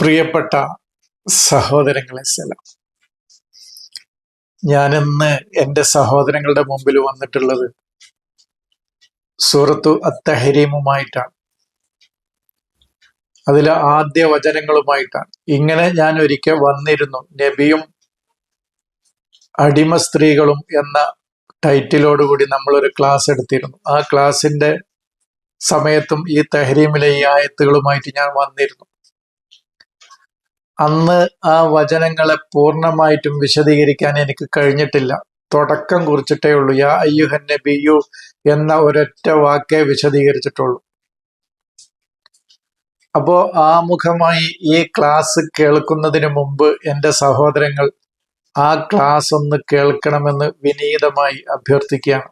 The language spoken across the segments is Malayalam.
പ്രിയപ്പെട്ട സഹോദരങ്ങളെ സലാം. ഞാനിന്ന് എന്റെ സഹോദരങ്ങളുടെ മുമ്പിൽ വന്നിട്ടുള്ളത് സൂറത്തു അത്തഹരീമുമായിട്ടാണ്. അതിലെ ആദ്യ വചനങ്ങളുമായിട്ടാണ്. ഇങ്ങനെ ഞാൻ ഒരിക്കൽ വന്നിരുന്നു. നബിയും അടിമ സ്ത്രീകളും എന്ന ടൈറ്റിലോടുകൂടി നമ്മളൊരു ക്ലാസ് എടുത്തിരുന്നു. ആ ക്ലാസിന്റെ സമയത്തും ഈ തെഹരീമിലെ ഈ ആയത്തുകളുമായിട്ട് ഞാൻ വന്നിരുന്നു. അന്ന് ആ വചനങ്ങളെ പൂർണമായിട്ടും വിശദീകരിക്കാൻ എനിക്ക് കഴിഞ്ഞിട്ടില്ല. തുടക്കം കുറിച്ചിട്ടേ ഉള്ളൂ. യാ അയ്യുഹൻ നബിയു എന്ന ഒരൊറ്റ വാക്കേ വിശദീകരിച്ചിട്ടുള്ളൂ. അപ്പോ ആമുഖമായി ഈ ക്ലാസ് കേൾക്കുന്നതിന് മുമ്പ് എന്റെ സഹോദരങ്ങൾ ആ ക്ലാസ് ഒന്ന് കേൾക്കണമെന്ന് വിനീതമായി അഭ്യർത്ഥിക്കുകയാണ്.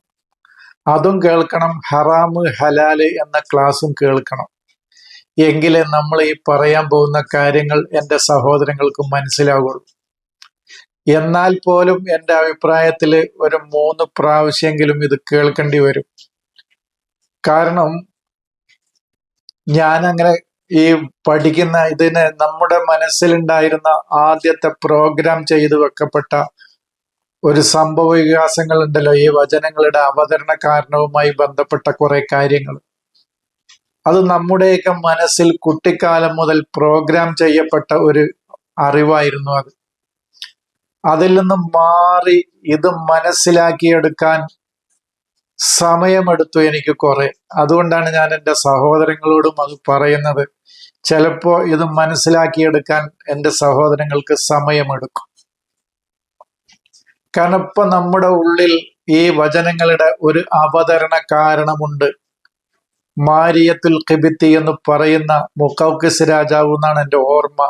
അതും കേൾക്കണം ഹറാമ് ഹലാൽ എന്ന ക്ലാസ്സും കേൾക്കണം. എങ്കിലേ നമ്മൾ ഈ പറയാൻ പോകുന്ന കാര്യങ്ങൾ എന്റെ സഹോദരങ്ങൾക്ക് മനസ്സിലാവുള്ളൂ. എന്നാൽ പോലും എന്റെ അഭിപ്രായത്തിൽ ഒരു മൂന്ന് പ്രാവശ്യമെങ്കിലും ഇത് കേൾക്കേണ്ടി വരും. കാരണം ഞാൻ അങ്ങനെ ഈ പഠിക്കുന്ന ഇതിന് നമ്മുടെ മനസ്സിലുണ്ടായിരുന്ന ആദ്യത്തെ പ്രോഗ്രാം ചെയ്തു വെക്കപ്പെട്ട ഒരു സംഭവ വികാസങ്ങൾ ഉണ്ടല്ലോ ഈ വചനങ്ങളുടെ അവതരണ കാരണവുമായി ബന്ധപ്പെട്ട കുറെ കാര്യങ്ങൾ. അത് നമ്മുടെയൊക്കെ മനസ്സിൽ കുട്ടിക്കാലം മുതൽ പ്രോഗ്രാം ചെയ്യപ്പെട്ട ഒരു അറിവായിരുന്നു അത്. അതിൽ നിന്നും മാറി ഇത് മനസ്സിലാക്കിയെടുക്കാൻ സമയമെടുത്തു എനിക്ക് കുറെ. അതുകൊണ്ടാണ് ഞാൻ എന്റെ സഹോദരങ്ങളോടും അത് പറയുന്നത്. ചിലപ്പോ ഇത് മനസ്സിലാക്കിയെടുക്കാൻ എന്റെ സഹോദരങ്ങൾക്ക് സമയമെടുക്കും. കാരണം ഇപ്പം നമ്മുടെ ഉള്ളിൽ ഈ വചനങ്ങളുടെ ഒരു അവതരണ കാരണമുണ്ട്. മാരിയത്തുൽ കിബിത്തി എന്ന് പറയുന്ന മുക്കൗക്കിസ് രാജാവ് എന്നാണ് എന്റെ ഓർമ്മ.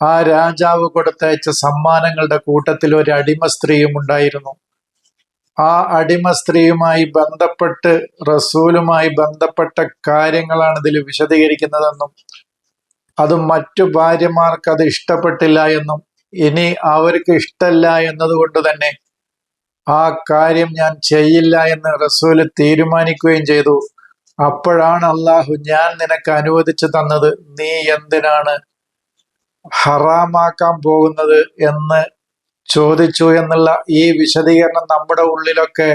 ആ രാജാവ് കൊടുത്തയച്ച സമ്മാനങ്ങളുടെ കൂട്ടത്തിൽ ഒരു അടിമ സ്ത്രീയും ഉണ്ടായിരുന്നു. ആ അടിമ സ്ത്രീയുമായി ബന്ധപ്പെട്ട് റസൂലുമായി ബന്ധപ്പെട്ട കാര്യങ്ങളാണ് ഇതിൽ വിശദീകരിക്കുന്നതെന്നും അത് മറ്റു ഭാര്യമാർക്ക് അത് ഇഷ്ടപ്പെട്ടില്ല എന്നും ഇനി അവർക്ക് ഇഷ്ടല്ല എന്നതുകൊണ്ട് തന്നെ ആ കാര്യം ഞാൻ ചെയ്യില്ല എന്ന് റസൂൽ തീരുമാനിക്കുകയും ചെയ്തു. അപ്പോഴാണ് അള്ളാഹു ഞാൻ നിനക്ക് അനുവദിച്ചു തന്നത്. നീ എന്തിനാണ് ഹറാമാക്കാൻ പോകുന്നത് എന്ന് ചോദിച്ചു എന്നുള്ള ഈ വിശദീകരണം നമ്മുടെ ഉള്ളിലൊക്കെ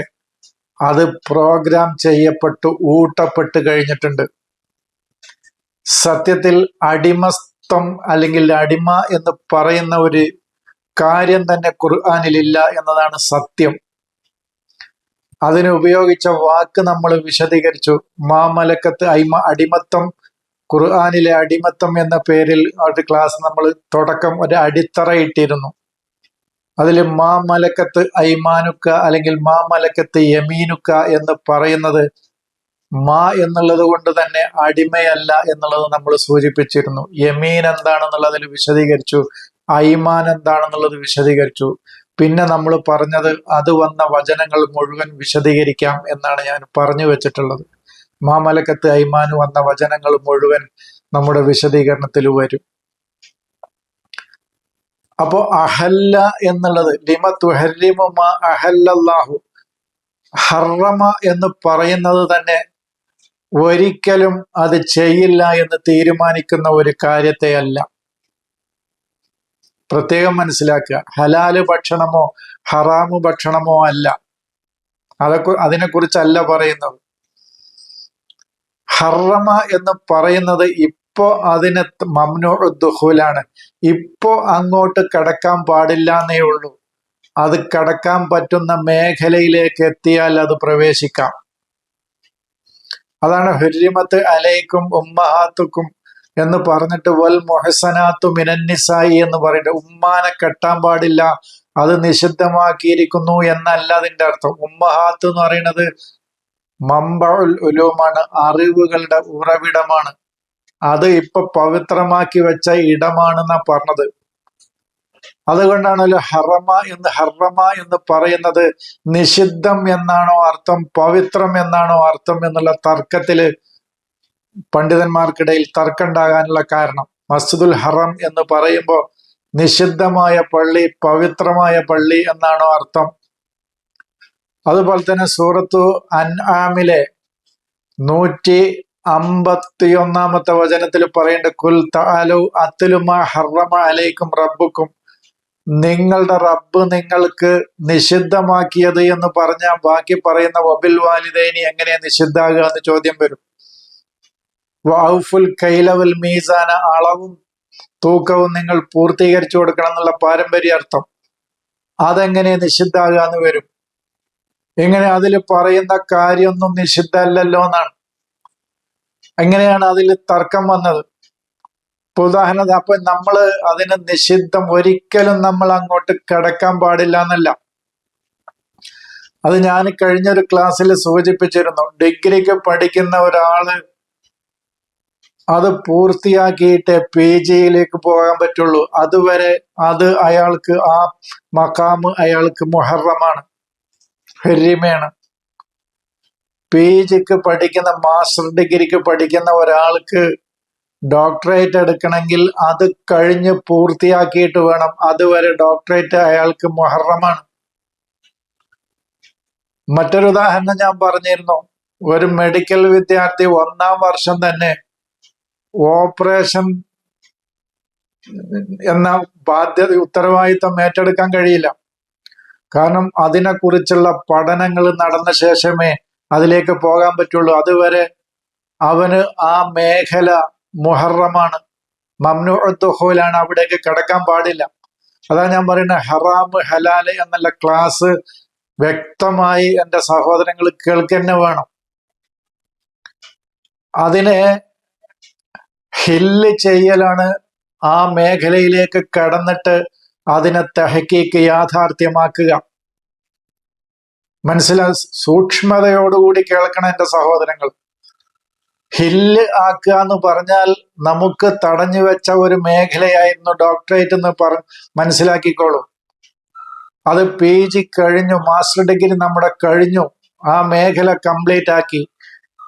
അത് പ്രോഗ്രാം ചെയ്യപ്പെട്ടു ഊട്ടപ്പെട്ട് കഴിഞ്ഞിട്ടുണ്ട്. സത്യത്തിൽ അടിമസ്തം അല്ലെങ്കിൽ അടിമ എന്ന് പറയുന്ന ഒരു കാര്യം തന്നെ ഖുർആാനിലില്ല എന്നതാണ് സത്യം. അതിന് ഉപയോഗിച്ച വാക്ക് നമ്മൾ വിശദീകരിച്ചു. മാമലക്കത്ത് അയിമ അടിമത്തം. ഖുർആാനിലെ അടിമത്തം എന്ന പേരിൽ ഒരു ക്ലാസ് നമ്മൾ തുടക്കം ഒരു അടിത്തറ ഇട്ടിരുന്നു. അതിൽ മാ മലക്കത്ത് ഐമാനുക്ക അല്ലെങ്കിൽ മാ മലക്കത്ത് യമീനുക്ക എന്ന് പറയുന്നത് മാ എന്നുള്ളത് കൊണ്ട് തന്നെ അടിമയല്ല എന്നുള്ളത് നമ്മൾ സൂചിപ്പിച്ചിരുന്നു. യമീൻ എന്താണെന്നുള്ളതിൽ വിശദീകരിച്ചു. ഐമാൻ എന്താണെന്നുള്ളത് വിശദീകരിച്ചു. പിന്നെ നമ്മൾ പറഞ്ഞത് അത് വന്ന വചനങ്ങൾ മുഴുവൻ വിശദീകരിക്കാം എന്നാണ് ഞാൻ പറഞ്ഞു വെച്ചിട്ടുള്ളത്. മാമലക്കത്ത് ഐമാൻ വന്ന വചനങ്ങൾ മുഴുവൻ നമ്മുടെ വിശദീകരണത്തിൽ വരും. അപ്പോ അഹല്ല എന്നുള്ളത് ലിമ അഹല്ലാഹു ഹറമ എന്ന് പറയുന്നത് തന്നെ ഒരിക്കലും അത് ചെയ്യില്ല എന്ന് തീരുമാനിക്കുന്ന ഒരു കാര്യത്തെ അല്ല പ്രത്യേകം മനസ്സിലാക്കുക. ഹലാൽ ഭക്ഷണമോ ഹറാമു ഭക്ഷണമോ അല്ല. അതൊക്കെ അതിനെക്കുറിച്ചല്ല പറയുന്നത്. ഹറമ എന്ന് പറയുന്നത് ഇപ്പോ അതിന് മംനു ദുഹൂലാണ് ഇപ്പോ അങ്ങോട്ട് കടക്കാൻ പാടില്ല എന്നേ ഉള്ളൂ. അത് കടക്കാൻ പറ്റുന്ന മേഖലയിലേക്ക് എത്തിയാൽ അത് പ്രവേശിക്കാം. അതാണ് ഹുരിമത്ത് അലൈക്കും ഉമ്മഹാത്തുക്കും എന്ന് പറഞ്ഞിട്ട് വൽ മൊഹസനാത്തു മിനന്നിസായി എന്ന് പറയുന്നത് ഉമ്മാനെ കെട്ടാൻ പാടില്ല. അത് നിഷിദ്ധമാക്കിയിരിക്കുന്നു എന്നല്ല അതിന്റെ അർത്ഥം. ഉമ്മഹാത്ത് എന്ന് പറയുന്നത് മമ്പ ഉലുമാണ് അറിവുകളുടെ ഉറവിടമാണ്. അത് ഇപ്പൊ പവിത്രമാക്കി വെച്ച ഇടമാണെന്നാ പറഞ്ഞത്. അതുകൊണ്ടാണല്ലോ ഹറമ എന്ന് ഹറമ എന്ന് പറയുന്നത് നിഷിദ്ധം എന്നാണോ അർത്ഥം പവിത്രം എന്നാണോ അർത്ഥം എന്നുള്ള തർക്കത്തിൽ പണ്ഡിതന്മാർക്കിടയിൽ തർക്കമുണ്ടാകാനുള്ള കാരണം മസ്ജിദുൽ ഹറം എന്ന് പറയുമ്പോൾ നിഷിദ്ധമായ പള്ളി പവിത്രമായ പള്ളി എന്നാണോ അർത്ഥം. അതുപോലെ തന്നെ സൂറത്തു അൻആമിലെ നൂറ്റി അമ്പത്തിയൊന്നാമത്തെ വചനത്തിൽ പറയേണ്ട കുൽ താലു അത്തുലുമ ഹറമ അലൈക്കും റബ്ബുക്കും. നിങ്ങളുടെ റബ്ബ് നിങ്ങൾക്ക് നിഷിദ്ധമാക്കിയത് എന്ന് പറഞ്ഞാൽ ബാക്കി പറയുന്ന വബിൽ വാലിദൈനി എങ്ങനെ നിഷിദ്ധാകുക എന്ന് ചോദ്യം വരും. വൗഫുൽ കൈലവൽ മീസാന അളവും തൂക്കവും നിങ്ങൾ പൂർത്തീകരിച്ചു കൊടുക്കണം എന്നുള്ള പാരമ്പര്യ അർത്ഥം അതെങ്ങനെ നിഷിദ്ധാകുക എന്ന് വരും. എങ്ങനെ അതിൽ പറയുന്ന കാര്യമൊന്നും നിഷിദ്ധമല്ലല്ലോ എന്നാണ്. എങ്ങനെയാണ് അതിൽ തർക്കം വന്നത്. ഇപ്പൊ ഉദാഹരണത്തിന് അപ്പൊ നമ്മൾ അതിന് നിഷിദ്ധം ഒരിക്കലും നമ്മൾ അങ്ങോട്ട് കിടക്കാൻ പാടില്ല എന്നല്ല. അത് ഞാൻ കഴിഞ്ഞൊരു ക്ലാസ്സിൽ സൂചിപ്പിച്ചിരുന്നു. ഡിഗ്രിക്ക് പഠിക്കുന്ന ഒരാൾ അത് പൂർത്തിയാക്കിയിട്ട് പി ജിയിലേക്ക് പോകാൻ പറ്റുള്ളൂ. അതുവരെ അത് അയാൾക്ക് ആ മക്കാമ് അയാൾക്ക് മുഹറമാണ് ഹരിമയാണ് പി ജിക്ക് പഠിക്കുന്ന മാസ്റ്റർ ഡിഗ്രിക്ക് പഠിക്കുന്ന ഒരാൾക്ക് ഡോക്ടറേറ്റ് എടുക്കണമെങ്കിൽ അത് കഴിഞ്ഞ് പൂർത്തിയാക്കിയിട്ട് വേണം. അതുവരെ ഡോക്ടറേറ്റ് അയാൾക്ക് മുഹറമാണ്. മറ്റൊരു ഉദാഹരണം ഞാൻ പറഞ്ഞിരുന്നു. ഒരു മെഡിക്കൽ വിദ്യാർത്ഥി ഒന്നാം വർഷം തന്നെ ഓപ്പറേഷൻ എന്ന ബാധ്യത ഉത്തരവാദിത്തം ഏറ്റെടുക്കാൻ കഴിയില്ല. കാരണം അതിനെക്കുറിച്ചുള്ള പഠനങ്ങൾ നടന്ന ശേഷമേ അതിലേക്ക് പോകാൻ പറ്റുള്ളൂ. അതുവരെ അവന് ആ മേഖല മുഹറമാണ്. മംനുഹോലാണ് അവിടേക്ക് കിടക്കാൻ പാടില്ല. അതാ ഞാൻ പറയുന്നത് ഹറാം ഹലാൽ എന്നുള്ള ക്ലാസ് വ്യക്തമായി എന്റെ സഹോദരങ്ങൾ കേൾക്കന്നെ വേണം. അതിനെ ഹില്ല് ചെയ്യലാണ് ആ മേഖലയിലേക്ക് കടന്നിട്ട് അതിനെ തെഹക്കീക്ക് യാഥാർത്ഥ്യമാക്കുക. മനസ്സിലാ സൂക്ഷ്മതയോടുകൂടി കേൾക്കണം എന്റെ സഹോദരങ്ങൾ. ഹില്ല് ആക്കുക എന്ന് പറഞ്ഞാൽ നമുക്ക് തടഞ്ഞു വെച്ച ഒരു മേഖലയായിരുന്നു ഡോക്ടറേറ്റ് എന്ന് പറ മനസ്സിലാക്കിക്കോളൂ. അത് പി ജി കഴിഞ്ഞു മാസ്റ്റർ ഡിഗ്രി നമ്മുടെ കഴിഞ്ഞു ആ മേഖല കംപ്ലീറ്റ് ആക്കി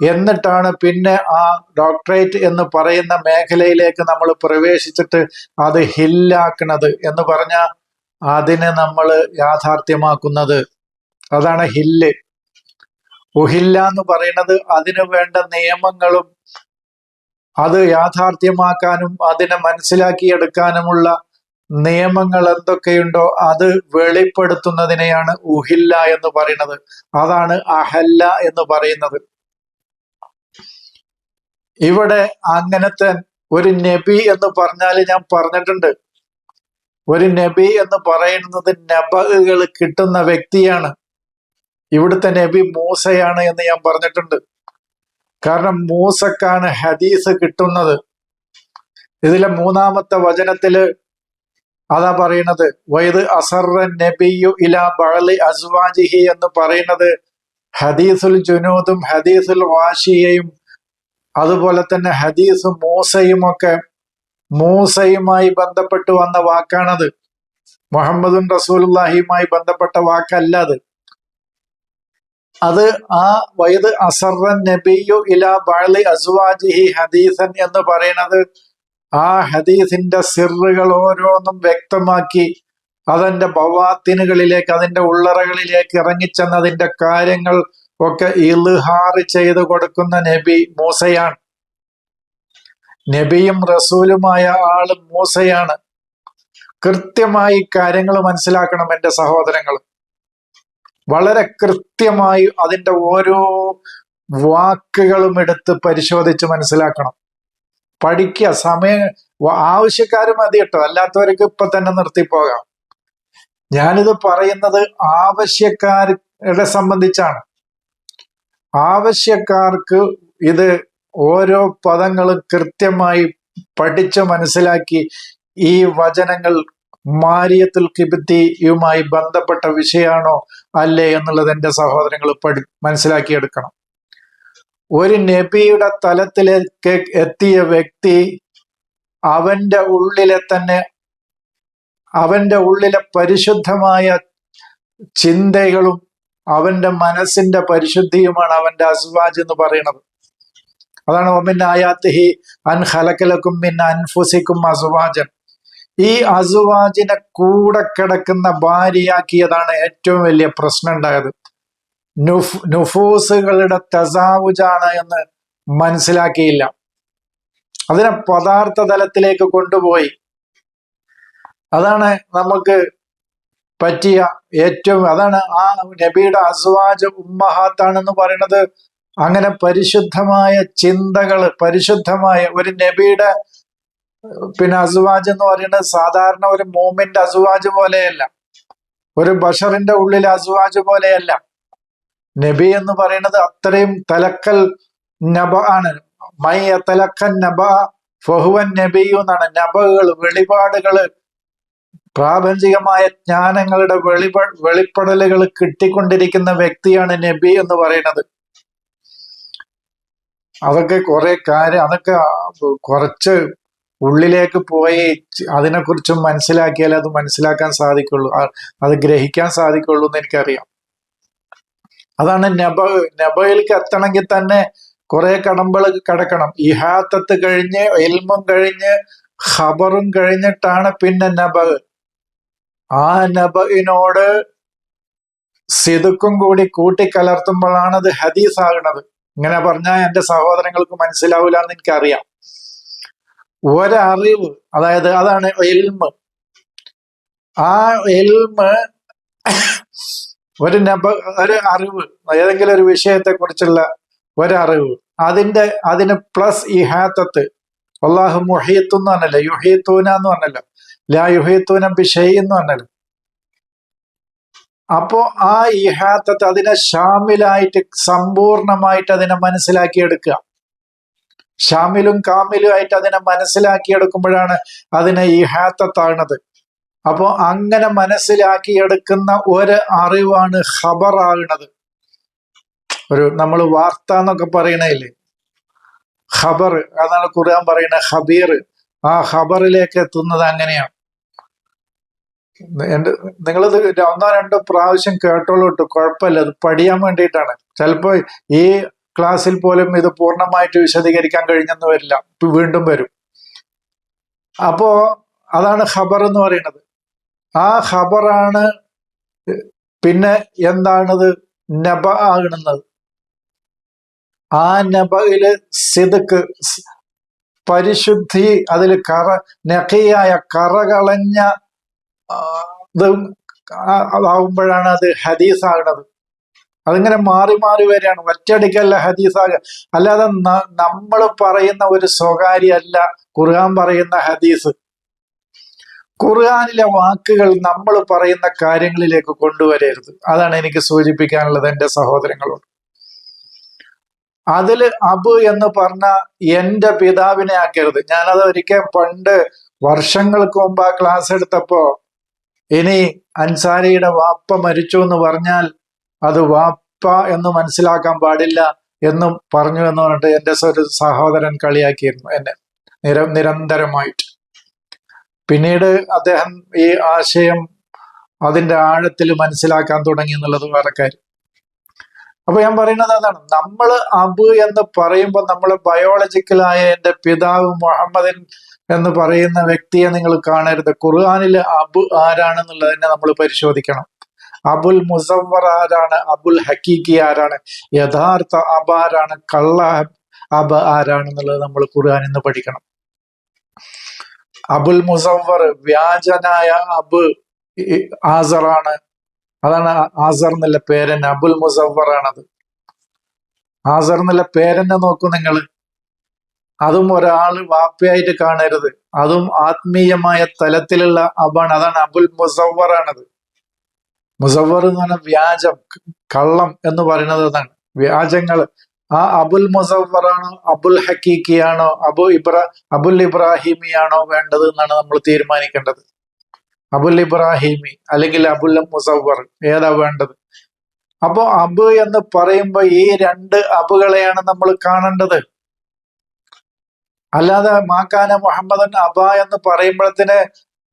എന്നിട്ടാണ് പിന്നെ ആ ഡോക്ടറേറ്റ് എന്ന് പറയുന്ന മേഖലയിലേക്ക് നമ്മൾ പ്രവേശിച്ചിട്ട് അത് ഹില്ലാക്കണത് എന്ന് പറഞ്ഞാൽ അതിനെ നമ്മൾ യാഥാർത്ഥ്യമാക്കുന്നത്. അതാണ് ഹില്ല്. ഉഹില്ല എന്ന് പറയുന്നത് അതിനു വേണ്ട നിയമങ്ങളും അത് യാഥാർത്ഥ്യമാക്കാനും അതിനെ മനസ്സിലാക്കിയെടുക്കാനുമുള്ള നിയമങ്ങൾ എന്തൊക്കെയുണ്ടോ അത് വെളിപ്പെടുത്തുന്നതിനെയാണ് ഉഹില്ല എന്ന് പറയുന്നത്. അതാണ് അഹല്ല എന്ന് പറയുന്നത്. ഇവിടെ അങ്ങനത്തെ ഒരു നബി എന്ന് പറഞ്ഞാൽ ഞാൻ പറഞ്ഞിട്ടുണ്ട്. ഒരു നബി എന്ന് പറയുന്നത് നബകൾ കിട്ടുന്ന വ്യക്തിയാണ്. ഇവിടുത്തെ നബി മൂസയാണ് എന്ന് ഞാൻ പറഞ്ഞിട്ടുണ്ട്. കാരണം മൂസക്കാണ് ഹദീസ് കിട്ടുന്നത്. ഇതിലെ മൂന്നാമത്തെ വചനത്തിൽ അതാ പറയുന്നത് വൈദ് അസറ നബിയു ഇല ബളി അസ്വാജിഹി എന്ന് പറയുന്നത് ഹദീസുൽ ജുനൂദും ഹദീസുൽ വാഷിയയും അതുപോലെ തന്നെ ഹദീസും മൂസയും ഒക്കെ മൂസയുമായി ബന്ധപ്പെട്ട് വന്ന വാക്കാണത്. മുഹമ്മദും റസൂലുല്ലാഹിയുമായി ബന്ധപ്പെട്ട വാക്കല്ല അത്. അത് ആ വയത് അസറൻ നബിയു ഇല ബാളി അസ്വാജിഹി ഹദീസൻ എന്ന് പറയുന്നത് ആ ഹദീസിന്റെ സിറുകൾ ഓരോന്നും വ്യക്തമാക്കി അതിന്റെ ബവാത്തിനുകളിലേക്ക് അതിന്റെ ഉള്ളറകളിലേക്ക് ഇറങ്ങിച്ചെന്നതിന്റെ കാര്യങ്ങൾ ഒക്കെ ഇൽഹാർ ചെയ്തു കൊടുക്കുന്ന നബി മൂസയാണ്. നബിയും റസൂലുമായ ആൾ മൂസയാണ്. കൃത്യമായി കാര്യങ്ങൾ മനസ്സിലാക്കണം എന്റെ സഹോദരങ്ങൾ. വളരെ കൃത്യമായി അതിന്റെ ഓരോ വാക്കുകളും എടുത്ത് പരിശോധിച്ച് മനസ്സിലാക്കണം. പഠിക്കുക സമയം ആവശ്യക്കാർ മതി കേട്ടോ. അല്ലാത്തവർക്ക് ഇപ്പൊ തന്നെ നിർത്തിപ്പോകാം ഞാനിത് പറയുന്നത് ആവശ്യക്കാരെ സംബന്ധിച്ചാണ്. ആവശ്യക്കാർക്ക് ഇത് ഓരോ പദങ്ങളും കൃത്യമായി പഠിച്ച് മനസ്സിലാക്കി ഈ വചനങ്ങൾ മാരിയത്തുൽ കിബിത്തിയുമായി ബന്ധപ്പെട്ട വിഷയമാണോ അല്ലേ എന്നുള്ളത് എന്റെ സഹോദരങ്ങൾ പഠി മനസ്സിലാക്കിയെടുക്കണം. ഒരു നബിയുടെ തലത്തിലേക്ക് എത്തിയ വ്യക്തി അവന്റെ ഉള്ളിലെ തന്നെ അവന്റെ ഉള്ളിലെ പരിശുദ്ധമായ ചിന്തകളും അവന്റെ മനസ്സിന്റെ പരിശുദ്ധിയുമാണ് അവന്റെ അസ്വാജ് എന്ന് പറയുന്നത്. അതാണ് ഒമിൻ ആയാത്തിഹി അൻ ഹലക്കലക്കും മിൻ അൻഫുസിക്കും അസുവാജൻ. ഈ അസുവാജിനെ കൂടെ കിടക്കുന്ന ഭാര്യയാക്കിയതാണ് ഏറ്റവും വലിയ പ്രശ്നം ഉണ്ടായത്. നുഫ് നുഫൂസുകളുടെ തസാവുജാണ് എന്ന് മനസ്സിലാക്കിയില്ല. അതിനെ പദാർത്ഥ തലത്തിലേക്ക് കൊണ്ടുപോയി. അതാണ് നമുക്ക് പറ്റിയ ഏറ്റവും അതാണ് ആ നബിയുടെ അസ്വാജ ഉമ്മഹാത്താണെന്ന് പറയുന്നത്. അങ്ങനെ പരിശുദ്ധമായ ചിന്തകൾ പരിശുദ്ധമായ ഒരു നബിയുടെ പിന്നെ അസുവാജ് എന്ന് പറയുന്നത് സാധാരണ ഒരു മോമിന്റെ അസുവാജ് പോലെയല്ല. ഒരു ബഷറിന്റെ ഉള്ളിൽ അസുവാജ് പോലെയല്ല. നബി എന്ന് പറയുന്നത് അത്രയും തലക്കൽ നബ ആണ്. മൈ തലക്കൻ നബ ഫഹുവൻ നബിയു എന്നാണ് നബകൾ വെളിപാടുകൾ പ്രാപഞ്ചികമായ ജ്ഞാനങ്ങളുടെ വെളിപ വെളിപ്പെടലുകൾ കിട്ടിക്കൊണ്ടിരിക്കുന്ന വ്യക്തിയാണ് നബി എന്ന് പറയുന്നത്. അതൊക്കെ കുറെ കാര്യം അതൊക്കെ കുറച്ച് ഉള്ളിലേക്ക് പോയി അതിനെക്കുറിച്ച് മനസ്സിലാക്കിയാൽ അത് മനസ്സിലാക്കാൻ സാധിക്കുള്ളൂ. അത് ഗ്രഹിക്കാൻ സാധിക്കുള്ളൂ എന്ന് എനിക്കറിയാം. അതാണ് നബ നബയിലേക്ക് എത്തണമെങ്കിൽ തന്നെ കുറെ കടമ്പൾ കടക്കണം. ഇഹാത്തത്ത് കഴിഞ്ഞ് എൽമും കഴിഞ്ഞ് ഖബറും കഴിഞ്ഞിട്ടാണ് പിന്നെ നബ ആ നബിനോട് സിതുക്കും കൂടി കൂട്ടിക്കലർത്തുമ്പോഴാണ് അത് ഹദീസ് ആകുന്നത് ഇങ്ങനെ പറഞ്ഞാൽ എന്റെ സഹോദരങ്ങൾക്ക് മനസ്സിലാവില്ല എന്ന് എനിക്കറിയാം. ഒരറിവ് അതായത് അതാണ് എൽമ്. ആ എൽമ് ഒരു നബ ഒരു അറിവ് ഏതെങ്കിലും ഒരു വിഷയത്തെ കുറിച്ചുള്ള ഒരറിവ്. അതിന്റെ അതിന് പ്ലസ് ഇഹാത്തത്ത് അള്ളാഹു മുഹീത്തു എന്ന് പറഞ്ഞല്ലോ യുഹീത്തൂന എന്ന് പറഞ്ഞല്ലോ. ലാ ബിഷൈ എന്ന് പറഞ്ഞത്. അപ്പോ ആ ഇഹാത്തത്ത് അതിനെ ഷാമിലായിട്ട് സമ്പൂർണമായിട്ട് അതിനെ മനസ്സിലാക്കിയെടുക്കുക. ഷാമിലും കാമിലും ആയിട്ട് അതിനെ മനസ്സിലാക്കിയെടുക്കുമ്പോഴാണ് അതിനെ ഇഹാത്തത്താണത് അപ്പോ അങ്ങനെ മനസ്സിലാക്കിയെടുക്കുന്ന ഒരു അറിവാണ് ഖബറാകുന്നത് ഒരു നമ്മൾ വാർത്ത എന്നൊക്കെ പറയണേലേ ഖബർ അതാണ് ഖുർആൻ പറയുന്നത് ഖബീർ. ആ ഖബറിലേക്ക് എത്തുന്നത് അങ്ങനെയാണ്. എന്റെ നിങ്ങളത് ഒന്നോ രണ്ടോ പ്രാവശ്യം കേട്ടോളൂ കേട്ടോ കുഴപ്പമില്ല അത് പഠിയാൻ വേണ്ടിയിട്ടാണ്. ചിലപ്പോ ഈ ക്ലാസ്സിൽ പോലും ഇത് പൂർണമായിട്ട് വിശദീകരിക്കാൻ കഴിഞ്ഞെന്ന് വരില്ല വീണ്ടും വരും. അപ്പോ അതാണ് ഖബർ എന്ന് പറയുന്നത്. ആ ഖബറാണ് പിന്നെ എന്താണത്? നബ ആകുന്നത് ആ നബയിൽ സിതുക്ക് പരിശുദ്ധി അതിൽ കറ നഖിയായ കറകളഞ്ഞ ഇതും അതാവുമ്പോഴാണ് അത് ഹദീസ് ആകണത് അതിങ്ങനെ മാറി മാറി വരികയാണ്. ഒറ്റയടിക്കല്ല ഹദീസാകുക അല്ലാതെ നമ്മൾ പറയുന്ന ഒരു സ്വകാര്യമല്ല ഖുർആൻ പറയുന്ന ഹദീസ്. ഖുർആാനിലെ വാക്കുകൾ നമ്മൾ പറയുന്ന കാര്യങ്ങളിലേക്ക് കൊണ്ടുവരരുത്. അതാണ് എനിക്ക് സൂചിപ്പിക്കാനുള്ളത് എന്റെ സഹോദരങ്ങളോട്. അതിൽ അബു എന്ന് പറഞ്ഞ എന്റെ പിതാവിനെ ആക്കരുത്. ഞാനത് ഒരിക്കൽ പണ്ട് വർഷങ്ങൾക്ക് മുമ്പ് ആ ക്ലാസ് എടുത്തപ്പോ ഇനി അൻസാരിയുടെ വാപ്പ മരിച്ചു എന്ന് പറഞ്ഞാൽ അത് വാപ്പ എന്ന് മനസ്സിലാക്കാൻ പാടില്ല എന്നും പറഞ്ഞു എന്ന് പറഞ്ഞിട്ട് എന്റെ ഒരു സഹോദരൻ കളിയാക്കിയിരുന്നു എന്നെ. നിര നിരന്തരമായിട്ട്. പിന്നീട് അദ്ദേഹം ഈ ആശയം അതിന്റെ ആഴത്തിൽ മനസ്സിലാക്കാൻ തുടങ്ങി എന്നുള്ളത് വേറെ കാര്യം. അപ്പൊ ഞാൻ പറയുന്നത് അതാണ്. നമ്മൾ അബ് എന്ന് പറയുമ്പോൾ നമ്മൾ ബയോളജിക്കലായ എന്റെ പിതാവ് മുഹമ്മദിൻ എന്ന് പറയുന്ന വ്യക്തിയെ നിങ്ങൾ കാണരുത്. ഖുർആാനിൽ അബു ആരാണെന്നുള്ളതിനെ നമ്മൾ പരിശോധിക്കണം. അബുൽ മുസവർ ആരാണ്? അബുൽ ഹക്കീഖി ആരാണ്? യഥാർത്ഥ അബ ആരാണ്? കള്ള അബ ആരാണെന്നുള്ളത് നമ്മൾ ഖുർആൻ ഇന്ന് പഠിക്കണം. അബുൽ മുസവർ വ്യാജനായ അബ് ആസറാണ്. അതാണ് ആസർ എന്നുള്ള പേരൻ അബുൽ മുസവർ ആണത്. ആസർ എന്നുള്ള പേരനെ നോക്കൂ നിങ്ങൾ. അതും ഒരാൾ വാപ്പയായിട്ട് കാണരുത്. അതും ആത്മീയമായ തലത്തിലുള്ള അബാണ്. അതാണ് അബുൽ മുസവറാണത് മുസവർ എന്ന് പറഞ്ഞ വ്യാജം കള്ളം എന്ന് പറയുന്നത് അതാണ്. വ്യാജങ്ങൾ. ആ അബുൽ മുസവറാണോ അബുൽ ഹക്കീക്കിയാണോ അബു ഇബ്രാ അബുൽ ഇബ്രാഹിമിയാണോ വേണ്ടത് എന്നാണ് നമ്മൾ തീരുമാനിക്കേണ്ടത്. അബുൽ ഇബ്രാഹിമി അല്ലെങ്കിൽ അബുൽ മുസവർ ഏതാ വേണ്ടത്? അപ്പോ അബ് എന്ന് പറയുമ്പോൾ ഈ രണ്ട് അബുകളെയാണ് നമ്മൾ കാണേണ്ടത്. അല്ലാതെ മാക്കാന മുഹമ്മദൻ അബ എന്ന് പറയുമ്പോഴത്തിന്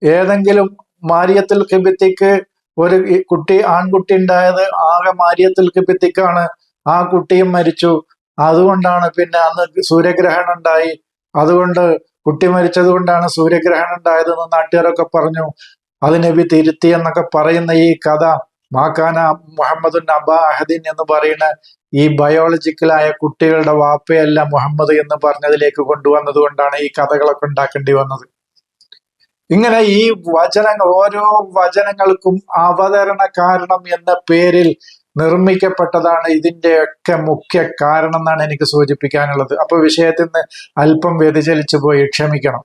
ഏതെങ്കിലും മാരിയത്തിൽ കിബിത്തിക്ക് ഒരു കുട്ടി ആൺകുട്ടി ഉണ്ടായത് ആകെ മാരിയത്തിൽ കിബിത്തിക്കാണ് ആ കുട്ടിയും മരിച്ചു. അതുകൊണ്ടാണ് പിന്നെ അന്ന് സൂര്യഗ്രഹണം ഉണ്ടായി. അതുകൊണ്ട് കുട്ടി മരിച്ചത് കൊണ്ടാണ് സൂര്യഗ്രഹണം ഉണ്ടായതെന്ന് നാട്ടുകാരൊക്കെ പറഞ്ഞു. അത് നബി തിരുത്തി എന്നൊക്കെ പറയുന്ന ഈ കഥ മാക്കാന മുഹമ്മദുൻ അബ അഹദിൻ എന്ന് പറയുന്ന ഈ ബയോളജിക്കലായ കുട്ടികളുടെ വാപ്പയല്ല മുഹമ്മദ് എന്ന് പറഞ്ഞതിലേക്ക് കൊണ്ടുവന്നത് കൊണ്ടാണ് ഈ കഥകളൊക്കെ ഉണ്ടാക്കേണ്ടി വന്നത്. ഇങ്ങനെ ഈ വചനങ്ങൾ ഓരോ വചനങ്ങൾക്കും അവതരണ കാരണം എന്ന പേരിൽ നിർമ്മിക്കപ്പെട്ടതാണ് ഇതിന്റെയൊക്കെ മുഖ്യ കാരണം എന്നാണ് എനിക്ക് സൂചിപ്പിക്കാനുള്ളത്. അപ്പൊ വിഷയത്തിൽ നിന്ന് അല്പം വ്യതിചലിച്ചു പോയി ക്ഷമിക്കണം.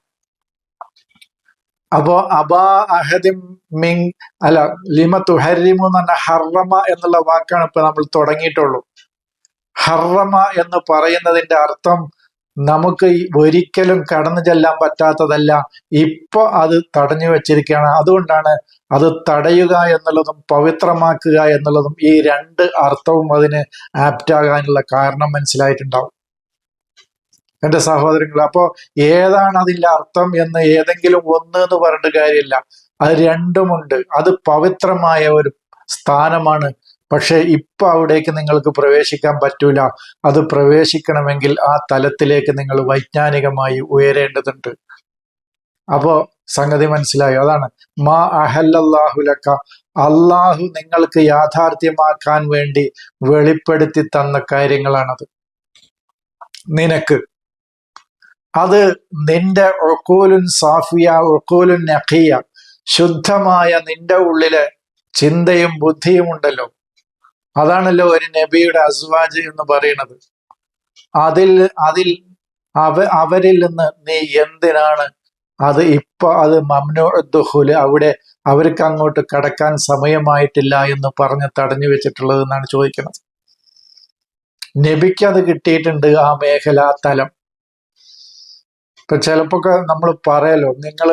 അപ്പോ അബാ അഹദിം മിങ് അല്ല ലിമ തുഹരിമു പറഞ്ഞ ഹർറമ എന്നുള്ള വാക്കാണ് ഇപ്പൊ നമ്മൾ തുടങ്ങിയിട്ടുള്ളൂ. ഹർറമ എന്ന് പറയുന്നതിന്റെ അർത്ഥം നമുക്ക് ഒരിക്കലും കടന്നു ചെല്ലാൻ പറ്റാത്തതല്ല. ഇപ്പൊ അത് തടഞ്ഞു വെച്ചിരിക്കുകയാണ്. അതുകൊണ്ടാണ് അത് തടയുക എന്നുള്ളതും പവിത്രമാക്കുക എന്നുള്ളതും ഈ രണ്ട് അർത്ഥവും അതിന് ആപ്റ്റാകാനുള്ള കാരണം മനസ്സിലായിട്ടുണ്ടാവും. എന്റെ സഹോദരങ്ങൾ അപ്പോ ഏതാണ് അതിന്റെ അർത്ഥം എന്ന് ഏതെങ്കിലും ഒന്ന് എന്ന് പറഞ്ഞിട്ട് കാര്യമില്ല. അത് രണ്ടുമുണ്ട്. അത് പവിത്രമായ ഒരു സ്ഥാനമാണ്. പക്ഷെ ഇപ്പൊ അവിടേക്ക് നിങ്ങൾക്ക് പ്രവേശിക്കാൻ പറ്റൂല. അത് പ്രവേശിക്കണമെങ്കിൽ ആ തലത്തിലേക്ക് നിങ്ങൾ വൈജ്ഞാനികമായി ഉയരേണ്ടതുണ്ട്. അപ്പോ സംഗതി മനസ്സിലായോ? അതാണ്. മാ അഹല്ലാഹുലക്ക അള്ളാഹു നിങ്ങൾക്ക് യാഥാർത്ഥ്യമാക്കാൻ വേണ്ടി വെളിപ്പെടുത്തി തന്ന കാര്യങ്ങളാണത്. നിനക്ക് അത് നിന്റെ ഒക്കോലുൻ സാഫിയ ഒക്കോലുൻ നഖിയ ശുദ്ധമായ നിന്റെ ഉള്ളിൽ ചിന്തയും ബുദ്ധിയും ഉണ്ടല്ലോ. അതാണല്ലോ ഒരു നബിയുടെ അസ്വാജ് എന്ന് പറയുന്നത്. അതിൽ അതിൽ അവ അവരിൽ നിന്ന് നീ എന്തിനാണ് അത് ഇപ്പൊ അത് മംനുഹുൽ അവിടെ അവർക്ക് അങ്ങോട്ട് കടക്കാൻ സമയമായിട്ടില്ല എന്ന് പറഞ്ഞ് തടഞ്ഞു വെച്ചിട്ടുള്ളത് എന്നാണ് ചോദിക്കുന്നത്. നബിക്ക് അത് കിട്ടിയിട്ടുണ്ട് ആ മേഖല തലം. ഇപ്പൊ ചിലപ്പോ നമ്മൾ പറയലോ നിങ്ങൾ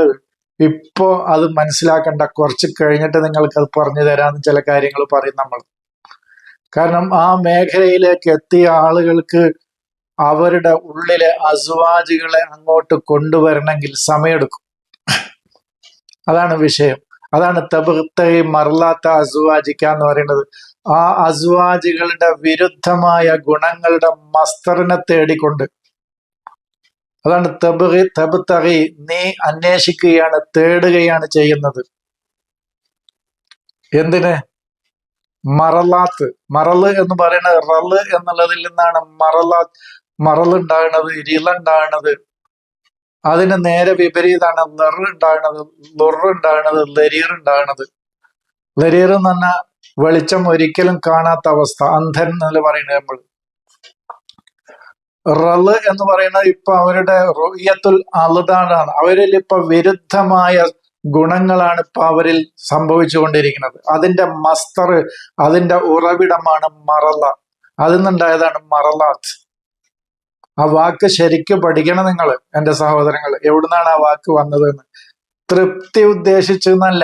ഇപ്പോ അത് മനസ്സിലാക്കണ്ട കുറച്ച് കഴിഞ്ഞിട്ട് നിങ്ങൾക്ക് അത് പറഞ്ഞു തരാന്ന് ചില കാര്യങ്ങൾ പറയും നമ്മൾ കാരണം ആ മേഖലയിലേക്ക് എത്തിയ ആളുകൾക്ക് അവരുടെ ഉള്ളിലെ അസ്വാജികളെ അങ്ങോട്ട് കൊണ്ടുവരണമെങ്കിൽ സമയമെടുക്കും അതാണ് വിഷയം. അതാണ് തബുത്തൈ മറലാത്ത അസുവാജിക്ക എന്ന് പറയുന്നത്. ആ അസുവാജികളുടെ വിരുദ്ധമായ ഗുണങ്ങളുടെ മസ്തറിനെ തേടിക്കൊണ്ട് അതാണ് തബ് തറി നീ അന്വേഷിക്കുകയാണ് തേടുകയാണ് ചെയ്യുന്നത്. എന്തിന്? മറലാത്ത്. മറൽ എന്ന് പറയുന്നത് റൾ എന്നുള്ളതിൽ നിന്നാണ് മറലാ മറലുണ്ടാകുന്നത് ഇരിലുണ്ടാകുന്നത് അതിന് നേരെ വിപരീതമാണ് ലൊറുണ്ടാകുന്നത് ലൊറ് ഉണ്ടാകുന്നത് ലരീർ ഉണ്ടാകുന്നത്. ലരീർ എന്ന് പറഞ്ഞാൽ വെളിച്ചം ഒരിക്കലും കാണാത്ത അവസ്ഥ അന്ധൻ എന്നല്ല പറയുന്നത് നമ്മൾ. റൽ എന്ന് പറയുന്നത് ഇപ്പൊ അവരുടെ റൊയ്യത്തുൽ അളുതാടാണ് അവരിൽ ഇപ്പൊ വിരുദ്ധമായ ഗുണങ്ങളാണ് ഇപ്പൊ അവരിൽ സംഭവിച്ചുകൊണ്ടിരിക്കുന്നത്. അതിന്റെ മസ്തർ അതിന്റെ ഉറവിടമാണ് മറല അതിൽ നിന്നുണ്ടായതാണ് മറലാത്ത് ആ വാക്ക് ശരിക്ക് പഠിക്കണം നിങ്ങൾ എന്റെ സഹോദരങ്ങൾ എവിടുന്നാണ് ആ വാക്ക് വന്നതെന്ന്? തൃപ്തി ഉദ്ദേശിച്ചെന്നല്ല.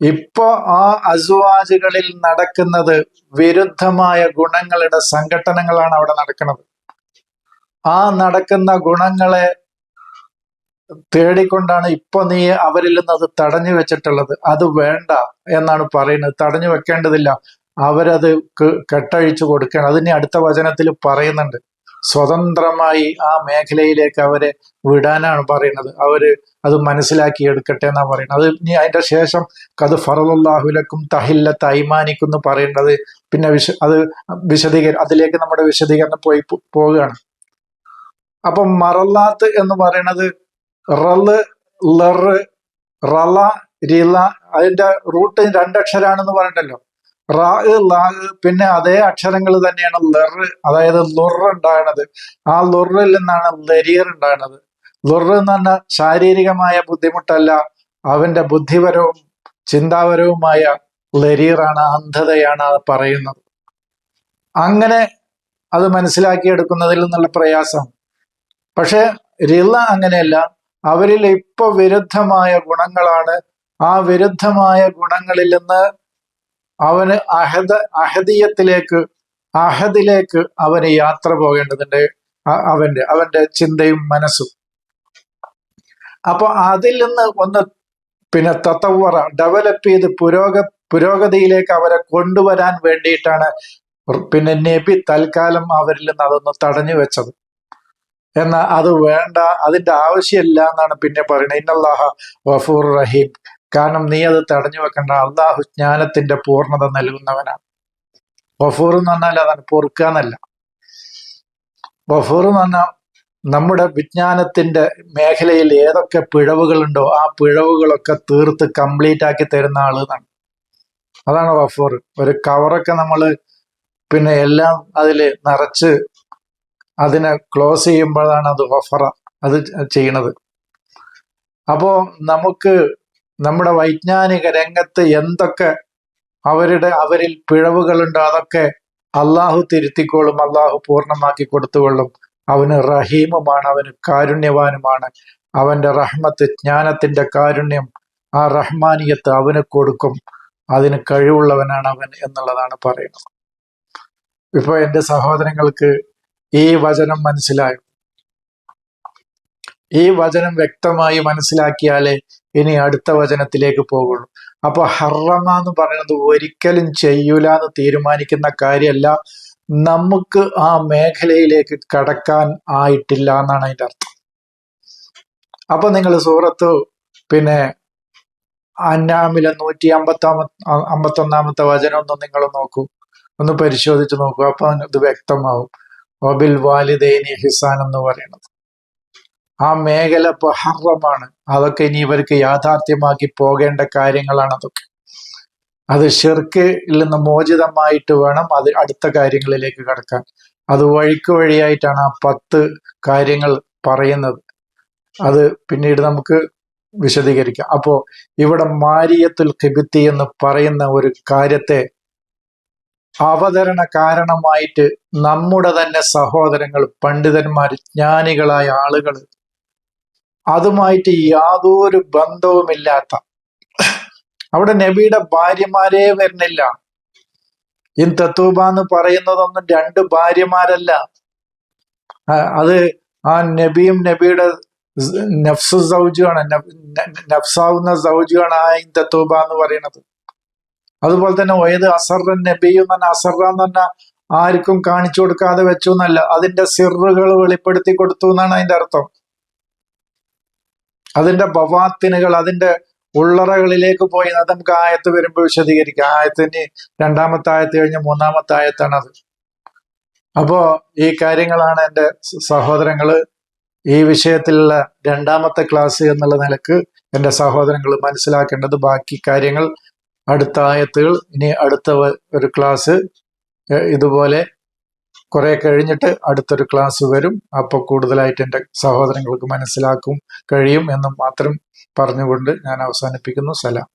ഇപ്പോ ആ അസുവാജുകളിൽ നടക്കുന്നത് വിരുദ്ധമായ ഗുണങ്ങളുടെ സംഘടനകളാണ് അവിടെ നടക്കുന്നത്. ആ നടക്കുന്ന ഗുണങ്ങളെ തേടിക്കൊണ്ടാണ് ഇപ്പൊ നീ അവരിൽ നിന്ന് അത് തടഞ്ഞു വെച്ചിട്ടുള്ളത്. അത് വേണ്ട എന്നാണ് പറയുന്നത്. തടഞ്ഞു വെക്കേണ്ടതില്ല. അവരത് കെട്ടഴിച്ചു കൊടുക്കണം അതിനെ അടുത്ത വചനത്തിൽ പറയുന്നുണ്ട്. സ്വതന്ത്രമായി ആ മേഖലയിലേക്ക് അവരെ വിടാനാണ് പറയുന്നത്. അവർ അത് മനസ്സിലാക്കി എടുക്കട്ടെ എന്നാണ് പറയുന്നത്. അത് ഇനി അതിന്റെ ശേഷം കത് ഫറുല്ലാഹുലക്കും തഹില്ല തൈമാനിക്കും എന്ന് പറയേണ്ടത് പിന്നെ വിശ അത് വിശദീകര അതിലേക്ക് നമ്മുടെ വിശദീകരണം പോയി പോവുകയാണ്. അപ്പൊ മറല്ലാത്ത് എന്ന് പറയുന്നത് റൽ ലറ് റല റില അതിന്റെ റൂട്ട് രണ്ടക്ഷരാണെന്ന് പറഞ്ഞിട്ടല്ലോ. റാ ലാ പിന്നെ അതേ അക്ഷരങ്ങൾ തന്നെയാണ് ലർ അതായത് ലൊറ് ഉണ്ടാകുന്നത് ആ ലൊറിൽ നിന്നാണ് ലരിയർ ഉണ്ടാകുന്നത് ലൊറ് എന്ന് പറഞ്ഞാൽ ശാരീരികമായ ബുദ്ധിമുട്ടല്ല അവന്റെ ബുദ്ധിപരവും ചിന്താപരവുമായ ലരിയറാണ് അന്ധതയാണ് പറയുന്നത്. അങ്ങനെ അത് മനസ്സിലാക്കിയെടുക്കുന്നതിൽ നിന്നുള്ള പ്രയാസം. പക്ഷെ റിള അങ്ങനെയല്ല അവരിൽ ഇപ്പൊ വിരുദ്ധമായ ഗുണങ്ങളാണ്. ആ വിരുദ്ധമായ ഗുണങ്ങളിൽ നിന്ന് അവന് അഹദ അഹദിയത്തിലേക്ക് അഹദിലേക്ക് അവന് യാത്ര പോകേണ്ടതുണ്ട്. അവന്റെ അവന്റെ ചിന്തയും മനസ്സും. അപ്പൊ അതിൽ നിന്ന് ഒന്ന് പിന്നെ തത്തവറ ഡെവലപ്പ് ചെയ്ത് പുരോഗ പുരോഗതിയിലേക്ക് അവരെ കൊണ്ടുവരാൻ വേണ്ടിയിട്ടാണ് പിന്നെ നബി തൽക്കാലം അവരിൽ നിന്ന് അതൊന്ന് തടഞ്ഞു വെച്ചത്. എന്നാൽ അത് വേണ്ട അതിന്റെ ആവശ്യമില്ല എന്നാണ് പിന്നെ പറയുന്നത്. ഇന്നല്ലാഹ വഫൂർ റഹീം കാരണം നീ അത് തടഞ്ഞു വെക്കണ്ട. അള്ളാഹു ജ്ഞാനത്തിന്റെ പൂർണത നൽകുന്നവനാണ്. ഗഫൂർ എന്ന് പറഞ്ഞാൽ അതാണ് പൊറുക്കുക എന്നല്ല. എന്ന് പറഞ്ഞാൽ നമ്മുടെ വിജ്ഞാനത്തിന്റെ മേഖലയിൽ ഏതൊക്കെ പിഴവുകളുണ്ടോ ആ പിഴവുകളൊക്കെ തീർത്ത് കംപ്ലീറ്റ് ആക്കി തരുന്ന ആൾ എന്നാണ്. അതാണ് വഫൂർ ഒരു കവറൊക്കെ നമ്മൾ പിന്നെ എല്ലാം അതിൽ നിറച്ച് അതിനെ ക്ലോസ് ചെയ്യുമ്പോഴാണ് അത് വഫറ അത് ചെയ്യണത്. അപ്പോ നമുക്ക് നമ്മുടെ വൈജ്ഞാനിക രംഗത്ത് എന്തൊക്കെ അവരുടെ അവരിൽ പിഴവുകളുണ്ട് അതൊക്കെ അള്ളാഹു തിരുത്തിക്കോളും അള്ളാഹു പൂർണമാക്കി കൊടുത്തുകൊള്ളും. അവന് റഹീമുമാണ് അവന് കാരുണ്യവാനുമാണ്. അവന്റെ റഹ്മത്ത് ജ്ഞാനത്തിന്റെ കാരുണ്യം ആ റഹ്മാനിയത്ത് അവന് കൊടുക്കും. അതിന് കഴിവുള്ളവനാണ് അവൻ എന്നുള്ളതാണ് പറയുന്നത്. ഇപ്പൊ എന്റെ സഹോദരങ്ങൾക്ക് ഈ വചനം മനസ്സിലായോ? ഈ വചനം വ്യക്തമായി മനസ്സിലാക്കിയാലേ ഇനി അടുത്ത വചനത്തിലേക്ക് പോകുള്ളൂ. അപ്പൊ ഹറമ എന്ന് പറയുന്നത് ഒരിക്കലും ചെയ്യൂല എന്ന് തീരുമാനിക്കുന്ന കാര്യമല്ല നമുക്ക് ആ മേഖലയിലേക്ക് കടക്കാൻ ആയിട്ടില്ല എന്നാണ് അതിന്റെ അർത്ഥം. അപ്പൊ നിങ്ങൾ സൂറത്ത് പിന്നെ അന്നാമിലെ നൂറ്റി അമ്പത്താമ അമ്പത്തൊന്നാമത്തെ വചനം ഒന്ന് നിങ്ങൾ നോക്കൂ. ഒന്ന് പരിശോധിച്ച് നോക്കൂ. അപ്പൊ ഇത് വ്യക്തമാവും. ഒബിൽ വാലിദൈനി ഹിസാൻ എന്ന് പറയുന്നത്. ആ മേഖല ബഹർവമാണ് അതൊക്കെ ഇനി ഇവർക്ക് യാഥാർത്ഥ്യമാക്കി പോകേണ്ട കാര്യങ്ങളാണ് അതൊക്കെ. അത് ഷിർക്കിൽ നിന്ന് മോചിതമായിട്ട് വേണം അത് അടുത്ത കാര്യങ്ങളിലേക്ക് കടക്കാൻ. അത് വഴിക്ക് വഴിയായിട്ടാണ് ആ പത്ത് കാര്യങ്ങൾ പറയുന്നത്. അത് പിന്നീട് നമുക്ക് വിശദീകരിക്കാം. അപ്പോ ഇവിടെ മാരിയത്തുൽ കിബിത്തി എന്ന് പറയുന്ന ഒരു കാര്യത്തെ അവതരണ കാരണമായിട്ട് നമ്മുടെ തന്നെ സഹോദരങ്ങൾ പണ്ഡിതന്മാർ ജ്ഞാനികളായ ആളുകൾ അതുമായിട്ട് യാതൊരു ബന്ധവുമില്ലാത്ത. അവിടെ നബിയുടെ ഭാര്യമാരെ വരുന്നില്ല. ഇൻ തത്തൂബ എന്ന് പറയുന്നതൊന്നും രണ്ട് ഭാര്യമാരല്ല. അത് ആ നബിയും നബിയുടെ നഫ്സു സൗജുമാണ് നഫ്സാവുന്ന സൗജുമാണ് ആ ഇൻ തത്തൂബ എന്ന് പറയുന്നത്. അതുപോലെ തന്നെ ഒയത് അസറൻ നബിയും തന്നെ അസറ എന്ന് പറഞ്ഞാൽ ആർക്കും കാണിച്ചു കൊടുക്കാതെ വെച്ചു എന്നല്ല. അതിന്റെ സിറുകൾ വെളിപ്പെടുത്തി കൊടുത്തു എന്നാണ് അതിന്റെ അർത്ഥം. അതിന്റെ ബവാത്തിനുകൾ അതിന്റെ ഉള്ളറകളിലേക്ക് പോയി അത് നമുക്ക് ആയത്ത് വരുമ്പോൾ വിശദീകരിക്കാം. ആയത്തിന് രണ്ടാമത്തെ ആയത്ത് കഴിഞ്ഞ് മൂന്നാമത്തെ ആയത്താണ് അത് അപ്പോ ഈ കാര്യങ്ങളാണ് എന്റെ സഹോദരങ്ങൾ ഈ വിഷയത്തിലുള്ള രണ്ടാമത്തെ ക്ലാസ് എന്നുള്ള നിലയ്ക്ക് എന്റെ സഹോദരങ്ങൾ മനസ്സിലാക്കേണ്ടത്. ബാക്കി കാര്യങ്ങൾ അടുത്ത ആയത്തുകൾ ഇനി അടുത്ത ഒരു ക്ലാസ് ഇതുപോലെ കുറെ കഴിഞ്ഞിട്ട് അടുത്തൊരു ക്ലാസ് വരും. അപ്പോൾ കൂടുതലായിട്ട് എന്റെ സഹോദരങ്ങൾക്ക് മനസ്സിലാക്കും കഴിയും എന്നും മാത്രം പറഞ്ഞുകൊണ്ട് ഞാൻ അവസാനിപ്പിക്കുന്നു. സലാം.